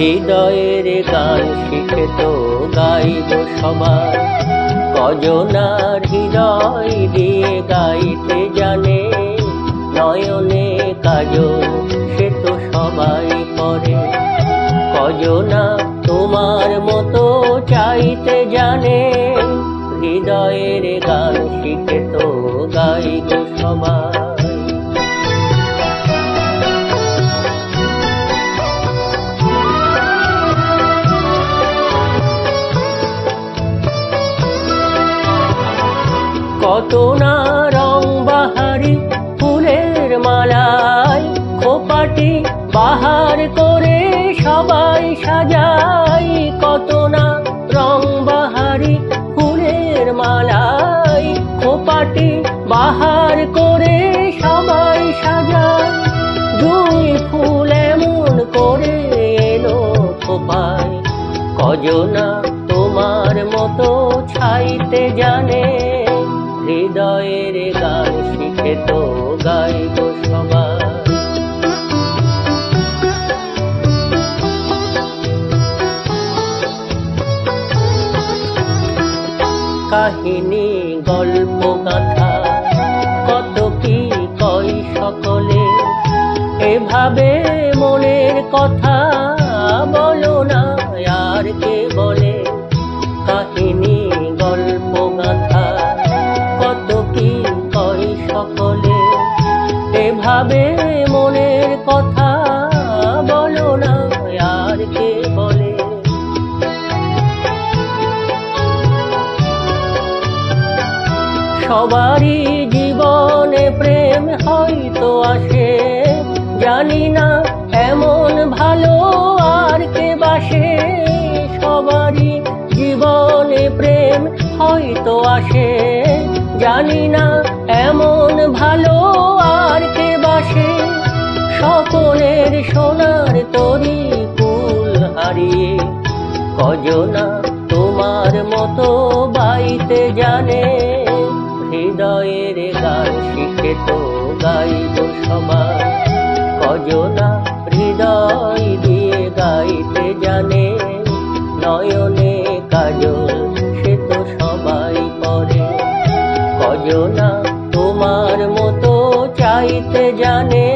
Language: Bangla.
হৃদয়ের গান শিখে তো গাইব সবাই কজনার হৃদয় দিয়ে গাইতে জানে, নয়নে কাজল সে তো সবাই করে। কজনা তোমার মতো চাইতে জানে, হৃদয়ের গান শিখে কত না রং বাহারি, ফুলের মালায় খোপাটি বাহার করে সবাই সাজাই। কত না রং বাহারি, ফুলের মালায় খোপাটি বাহার করে সবাই সাজাই। দুই ফুল এমন করে এলো খোপায়, কজনা তোমার মতো ছাইতে জানে। হৃদয়ের গান শিখে তো গাইব সবাই কাহিনী, গল্প কথা কত কি কই সকলে? এভাবে মনের কথা বলো না, আর কে বলে? এভাবে মনের কথা বলো না, আর কে বলে? সবারই জীবনে প্রেম হয়তো আসে, জানি না এমন ভালো আর কে বাসে। সবারই জীবনে প্রেম হয়তো আসে। জানি না এমন ভালো আর কে বাসে। সকলের সোনার তরি কুল হারিয়ে। কজনা তোমার মতো বাইতে জানে। হৃদয়ের গান শিখে তো গাইব সবাই। কজনা হৃদয় দিয়ে গাইতে জানে। নয়নে কাজল কজনা তোমার মতো চাইতে জানে